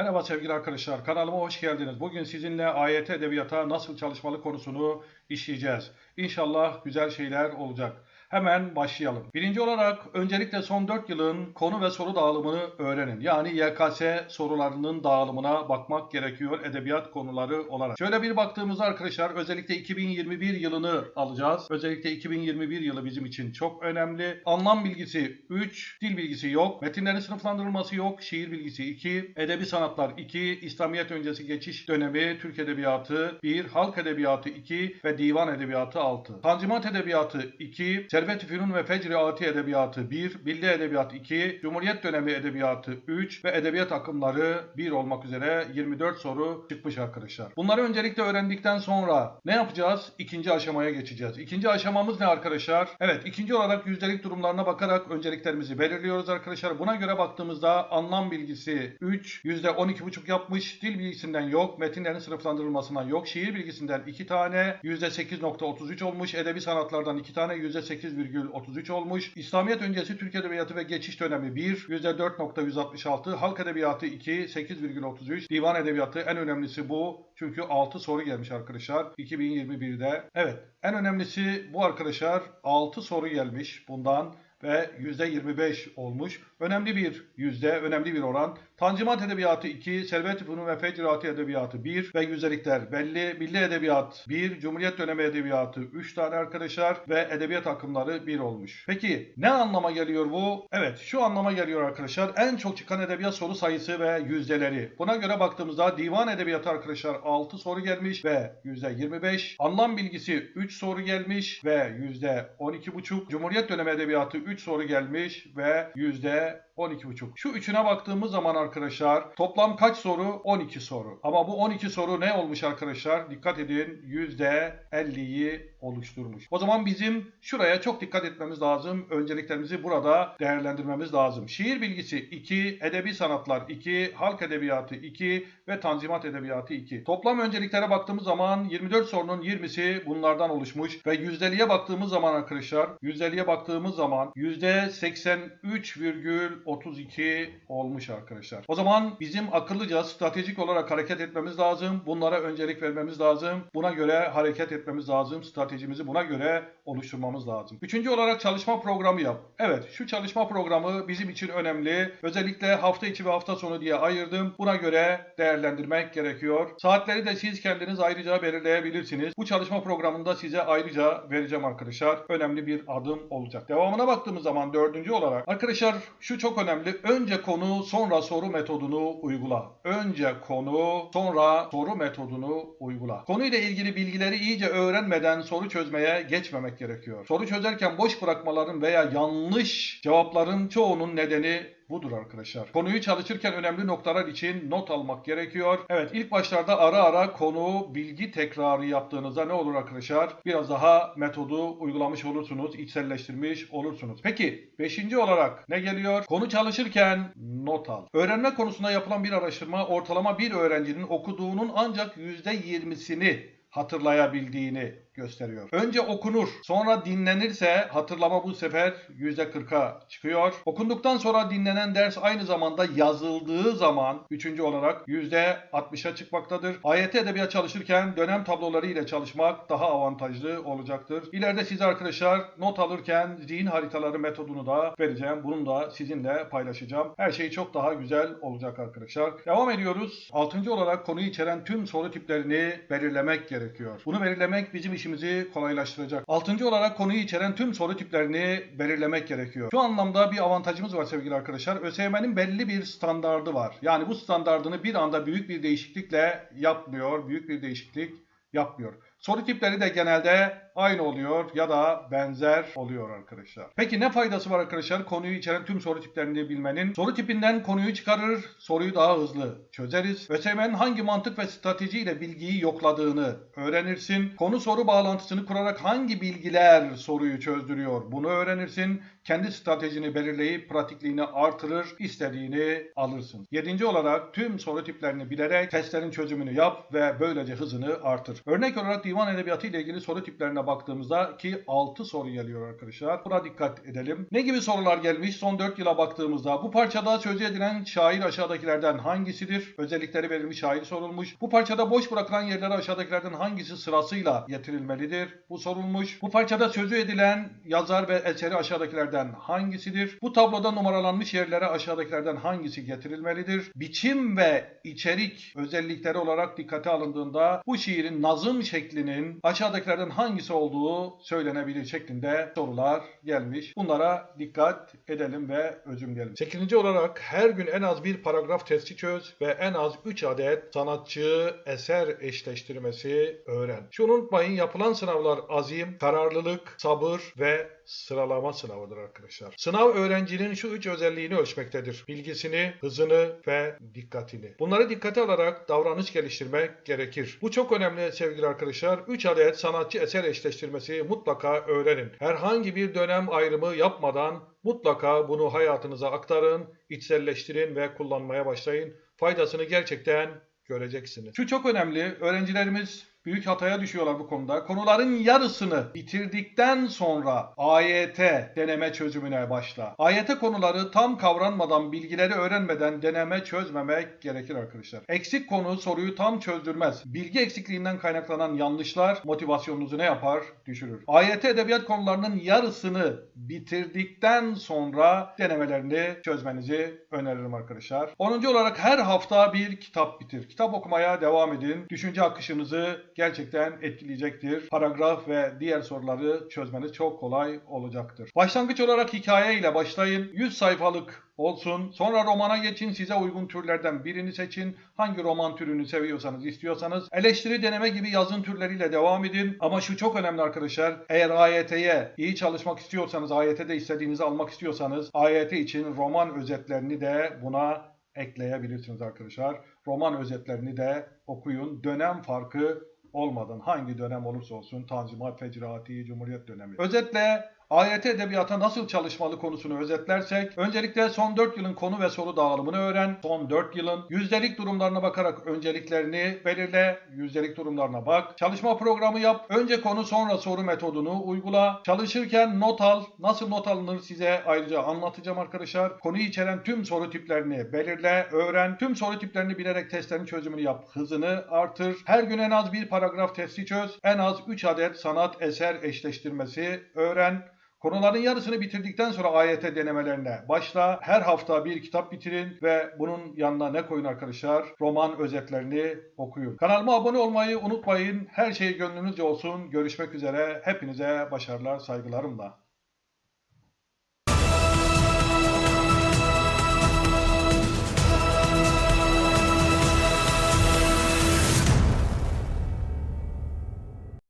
Merhaba sevgili arkadaşlar, kanalıma hoş geldiniz. Bugün sizinle AYT Edebiyata nasıl çalışmalı konusunu işleyeceğiz. İnşallah güzel şeyler olacak. Hemen başlayalım. Birinci olarak öncelikle son 4 yılın konu ve soru dağılımını öğrenin. Yani YKS sorularının dağılımına bakmak gerekiyor edebiyat konuları olarak. Şöyle bir baktığımızda arkadaşlar özellikle 2021 yılını alacağız. Özellikle 2021 yılı bizim için çok önemli. Anlam bilgisi 3, dil bilgisi yok, metinlerin sınıflandırılması yok, şiir bilgisi 2, edebi sanatlar 2, İslamiyet öncesi geçiş dönemi, Türk edebiyatı 1, halk edebiyatı 2 ve divan edebiyatı 6. Tanzimat edebiyatı 2, Servet-i Fünun ve Fecri Ati edebiyatı 1, Milli edebiyat 2, Cumhuriyet dönemi edebiyatı 3 ve edebiyat akımları 1 olmak üzere 24 soru çıkmış arkadaşlar. Bunları öncelikle öğrendikten sonra ne yapacağız? İkinci aşamaya geçeceğiz. İkinci aşamamız ne arkadaşlar? Evet, ikinci olarak yüzdelik durumlarına bakarak önceliklerimizi belirliyoruz arkadaşlar. Buna göre baktığımızda anlam bilgisi 3, %12,5 yapmış. Dil bilgisinden yok, metinlerin sınıflandırılmasından yok. Şiir bilgisinden 2 tane, %8,33 olmuş. Edebi sanatlardan 2 tane, %8,33 olmuş. İslamiyet öncesi Türk Edebiyatı ve geçiş dönemi 1, %4,166. Halk Edebiyatı 2, 8,33. Divan Edebiyatı en önemlisi bu. Çünkü 6 soru gelmiş arkadaşlar 2021'de. Evet, en önemlisi bu arkadaşlar 6 soru gelmiş bundan ve %25 olmuş. Önemli bir yüzde, önemli bir oran. Tanzimat Edebiyatı 2, Servet-i Fünun ve Fecrati Edebiyatı 1 ve yüzdelikler belli. Milli Edebiyat 1, Cumhuriyet Dönemi Edebiyatı 3 tane arkadaşlar ve Edebiyat akımları 1 olmuş. Peki ne anlama geliyor bu? Evet şu anlama geliyor arkadaşlar. En çok çıkan edebiyat soru sayısı ve yüzdeleri. Buna göre baktığımızda Divan Edebiyatı arkadaşlar 6 soru gelmiş ve %25. Anlam bilgisi 3 soru gelmiş ve %12,5. Cumhuriyet Dönemi Edebiyatı 3 soru gelmiş ve %12,5. Şu üçüne baktığımız zaman arkadaşlar toplam kaç soru? 12 soru. Ama bu 12 soru ne olmuş arkadaşlar? Dikkat edin %50'yi oluşturmuş. O zaman bizim şuraya çok dikkat etmemiz lazım. Önceliklerimizi burada değerlendirmemiz lazım. Şiir bilgisi 2, edebi sanatlar 2, halk edebiyatı 2 ve tanzimat edebiyatı 2. Toplam önceliklere baktığımız zaman 24 sorunun 20'si bunlardan oluşmuş ve yüzdeliğe baktığımız zaman arkadaşlar yüzdeliğe baktığımız zaman %83,32 olmuş arkadaşlar. O zaman bizim akıllıca stratejik olarak hareket etmemiz lazım. Bunlara öncelik vermemiz lazım. Buna göre hareket etmemiz lazım. Stratejimizi buna göre oluşturmamız lazım. Üçüncü olarak çalışma programı yap. Evet şu çalışma programı bizim için önemli. Özellikle hafta içi ve hafta sonu diye ayırdım. Buna göre değerlendirmek gerekiyor. Saatleri de siz kendiniz ayrıca belirleyebilirsiniz. Bu çalışma programında size ayrıca vereceğim arkadaşlar. Önemli bir adım olacak. Devamına baktığımız zaman dördüncü olarak arkadaşlar şu çok önemli. Önce konu sonra soru metodunu uygula. Önce konu sonra soru metodunu uygula. Konuyla ilgili bilgileri iyice öğrenmeden soru çözmeye geçmemek gerekiyor. Soru çözerken boş bırakmaların veya yanlış cevapların çoğunun nedeni budur arkadaşlar. Konuyu çalışırken önemli noktalar için not almak gerekiyor. Evet ilk başlarda ara ara konu bilgi tekrarı yaptığınızda ne olur arkadaşlar? Biraz daha metodu uygulamış olursunuz, içselleştirmiş olursunuz. Peki 5. olarak ne geliyor? Konu çalışırken not al. Öğrenme konusunda yapılan bir araştırma ortalama bir öğrencinin okuduğunun ancak %20'sini hatırlayabildiğini gösteriyor. Önce okunur, sonra dinlenirse hatırlama bu sefer %40'a çıkıyor. Okunduktan sonra dinlenen ders aynı zamanda yazıldığı zaman üçüncü olarak %60'a çıkmaktadır. AYT edebiyat çalışırken dönem tabloları ile çalışmak daha avantajlı olacaktır. İleride size arkadaşlar not alırken zihin haritaları metodunu da vereceğim. Bunu da sizinle paylaşacağım. Her şey çok daha güzel olacak arkadaşlar. Devam ediyoruz. Altıncı olarak konuyu içeren tüm soru tiplerini belirlemek gerekiyor. Bunu belirlemek bizim işimizi kolaylaştıracak. Altıncı olarak konuyu içeren tüm soru tiplerini belirlemek gerekiyor. Şu anlamda bir avantajımız var sevgili arkadaşlar. ÖSYM'nin belli bir standardı var. Yani bu standardını bir anda büyük bir değişiklikle yapmıyor. Büyük bir değişiklik yapmıyor. Soru tipleri de genelde aynı oluyor ya da benzer oluyor arkadaşlar. Peki ne faydası var arkadaşlar? Konuyu içeren tüm soru tiplerini bilmenin. Soru tipinden konuyu çıkarır, soruyu daha hızlı çözeriz. ÖSYM'nin hangi mantık ve stratejiyle bilgiyi yokladığını öğrenirsin. Konu soru bağlantısını kurarak hangi bilgiler soruyu çözdürüyor bunu öğrenirsin. Kendi stratejini belirleyip pratikliğini artırır, istediğini alırsın. Yedinci olarak tüm soru tiplerini bilerek testlerin çözümünü yap ve böylece hızını artır. Örnek olarak divan edebiyatı ile ilgili soru tiplerine baktığımızda ki 6 soru geliyor arkadaşlar. Buna dikkat edelim. Ne gibi sorular gelmiş son 4 yıla baktığımızda? Bu parçada sözü edilen şair aşağıdakilerden hangisidir? Özellikleri verilmiş şair sorulmuş. Bu parçada boş bırakılan yerlere aşağıdakilerden hangisi sırasıyla getirilmelidir? Bu sorulmuş. Bu parçada sözü edilen yazar ve eseri aşağıdakilerden hangisidir? Bu tabloda numaralanmış yerlere aşağıdakilerden hangisi getirilmelidir? Biçim ve içerik özellikleri olarak dikkate alındığında bu şiirin nazım şeklinin aşağıdakilerden hangisi olduğu söylenebilir şeklinde sorular gelmiş. Bunlara dikkat edelim ve özümleyelim. 8. olarak her gün en az bir paragraf testi çöz ve en az 3 adet sanatçı eser eşleştirmesi öğren. Şunu unutmayın yapılan sınavlar azim, kararlılık, sabır ve sıralama sınavıdır arkadaşlar. Sınav öğrencinin şu üç özelliğini ölçmektedir. Bilgisini, hızını ve dikkatini. Bunları dikkate alarak davranış geliştirmek gerekir. Bu çok önemli sevgili arkadaşlar. 3 adet sanatçı eser eşleştirmesi mutlaka öğrenin. Herhangi bir dönem ayrımı yapmadan mutlaka bunu hayatınıza aktarın, içselleştirin ve kullanmaya başlayın. Faydasını gerçekten göreceksiniz. Şu çok önemli. Öğrencilerimiz büyük hataya düşüyorlar bu konuda. Konuların yarısını bitirdikten sonra AYT deneme çözümüne başla. AYT konuları tam kavranmadan, bilgileri öğrenmeden deneme çözmemek gerekir arkadaşlar. Eksik konu soruyu tam çözdürmez. Bilgi eksikliğinden kaynaklanan yanlışlar motivasyonunuzu ne yapar? Düşürür. AYT edebiyat konularının yarısını bitirdikten sonra denemelerini çözmenizi öneririm arkadaşlar. 10. olarak her hafta bir kitap bitir. Kitap okumaya devam edin. Düşünce akışınızı gerçekten etkileyecektir. Paragraf ve diğer soruları çözmeniz çok kolay olacaktır. Başlangıç olarak hikaye ile başlayın. 100 sayfalık olsun. Sonra romana geçin. Size uygun türlerden birini seçin. Hangi roman türünü seviyorsanız, istiyorsanız. Eleştiri deneme gibi yazın türleriyle devam edin. Ama şu çok önemli arkadaşlar. Eğer AYT'ye iyi çalışmak istiyorsanız, AYT'de istediğinizi almak istiyorsanız AYT için roman özetlerini de buna ekleyebilirsiniz arkadaşlar. Roman özetlerini de okuyun. Dönem farkı olmadan hangi dönem olursa olsun Tanzimat, Fecrati, Cumhuriyet dönemi. Özetle AYT edebiyata nasıl çalışmalı konusunu özetlersek, öncelikle son 4 yılın konu ve soru dağılımını öğren. Son 4 yılın yüzdelik durumlarına bakarak önceliklerini belirle, yüzdelik durumlarına bak. Çalışma programı yap. Önce konu sonra soru metodunu uygula. Çalışırken not al. Nasıl not alınır size ayrıca anlatacağım arkadaşlar. Konuyu içeren tüm soru tiplerini belirle, öğren. Tüm soru tiplerini bilerek testlerin çözümünü yap. Hızını artır. Her gün en az bir paragraf testi çöz. En az 3 adet sanat eser eşleştirmesi öğren. Konuların yarısını bitirdikten sonra AYT denemelerine başla. Her hafta bir kitap bitirin ve bunun yanına ne koyun arkadaşlar? Roman özetlerini okuyun. Kanalıma abone olmayı unutmayın. Her şey gönlünüzce olsun. Görüşmek üzere. Hepinize başarılar, saygılarımla.